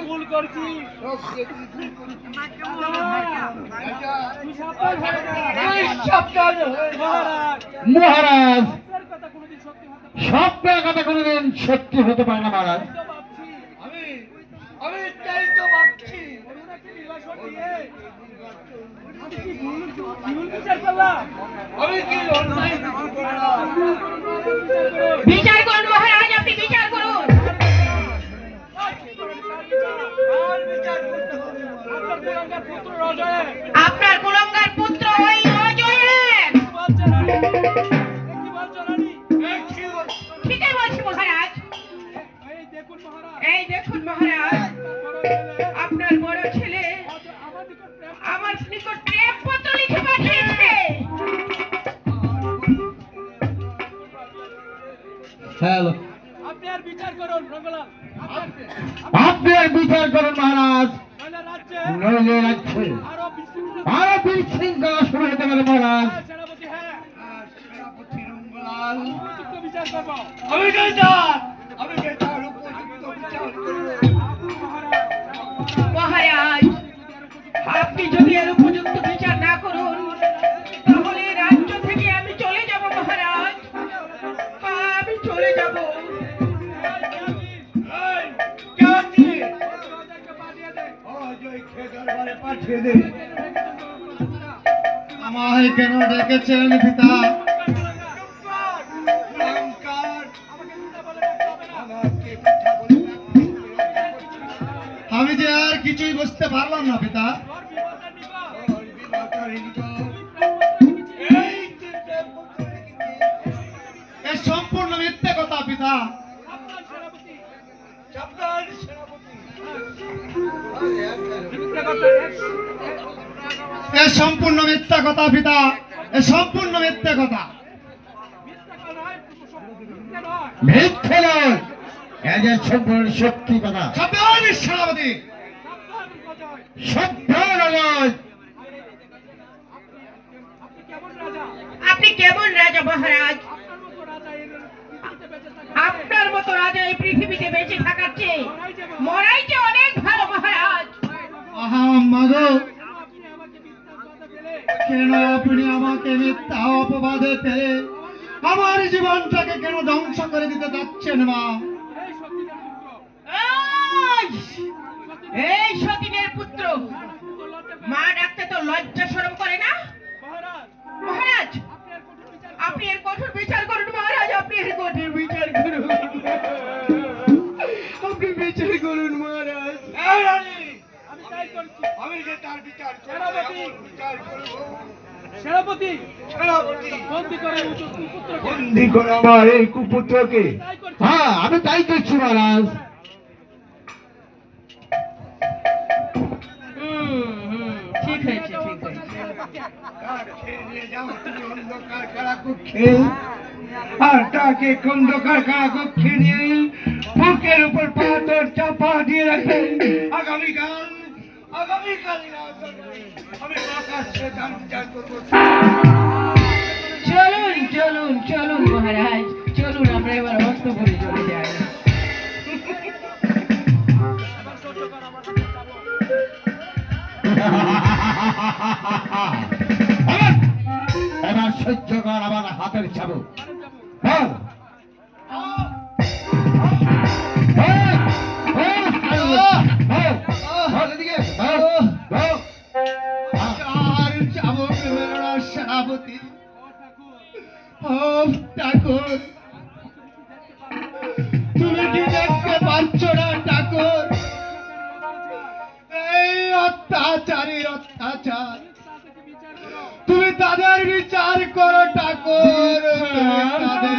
ভুল সব যা। মহারাজ। স্বপ্নের কথা কোনোদিন সত্যি হতে পারে না মহারাজ তো ভাবছি, আমি আমি তাই তো ভাবছি ওনাকে নির্বাসন দিয়ে আমি কি ভুল ভুল বিচার করুন মহারাজ আপনি বিচার করুন। আপনার কুলাঙ্গার পুত্র ওই অজয়ের। এই দেখুন মহারাজ। হ্যালো আপনি আর বিচার করুন রঙ্গলাল। আপনি আর বিচার করুন মহারাজ। নইলে রাজ্যে আরও বিশৃঙ্খলা শুরু হতে পারে মহারাজ। হ্যাঁ, আমি আমি উপযুক্ত বিচার মহারাজ আপনি যদি এর উপযুক্ত বিচার পাঠিয়ে দে আমায় কেন ডেকেছেন পিতা? আমি যে আর কিছুই বুঝতে পারলাম না পিতা। তোর বিপদের এ সম্পূর্ণ মিথ্যে কথা পিতা এ সম্পূর্ণ মিথ্যা কথা। মিথ্যা নয় সম্পূর্ণ সত্যি সাবধান সেনাপতি। সাবধান। আপনি কেমন রাজা? আপনি কেমন রাজা মহারাজ এই পৃথিবীতে বেঁচে থাকার চেয়ে মরাই যে অনেক ভালো মহারাজ। আহা মাগো। কেন আপনি আমাকে মিথ্যা অপবাদে আমার জীবনটাকে কেন ধ্বংস করে দিতে যাচ্ছেন মা? এই সতীনের পুত্র মা ডাকতে তো লজ্জা শরম করে না? মহারাজ আপনি এর কঠোর বিচার আমি তাই যে তার বিচার করব সেনাপতি! বন্দি করে বন্দি করো আমার এই কুপুত্রকে। হ্যাঁ আমি তাই করছি মহারাজ। হুম হুম ঠিক হয়েছে ঠিক হয়েছে। আর তাকে অন্ধকার কারাকক্ষে নিয়ে বুকের উপর পাথর চাপা দিয়ে রাখে আগামীকাল আগামীকাল আমি চলুন চলুন চলুন মহারাজ। চলুন আমরা এবার অন্তপুরে চলে যাই। এবার সহ্য কর আমার সাথে যাব। এবার এবার সহ্য কর আমার হাতের ছাবো হ্যাঁ তুমি কি দেখতে না ঠাকুর। এই অত্যাচারীর অত্যাচার তুমি তাদের বিচার করো। ঠাকুর তাদের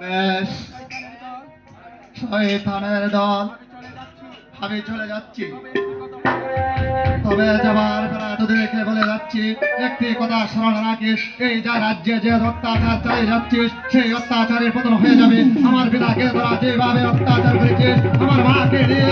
বেশ। শয়তানের দল। আমি চলে যাচ্ছি। তবে যাবার বেলা তোদের বলে যাচ্ছি, একটি কথা স্মরণ রাখিস এই যা রাজ্যে যে অত্যাচার চালিয়ে যাচ্ছিস, সেই অত্যাচারের পতন হয়ে যাবে। আমার পিতাকে তোরা যেভাবে অত্যাচার করেছিস, আমার মাকে নিয়ে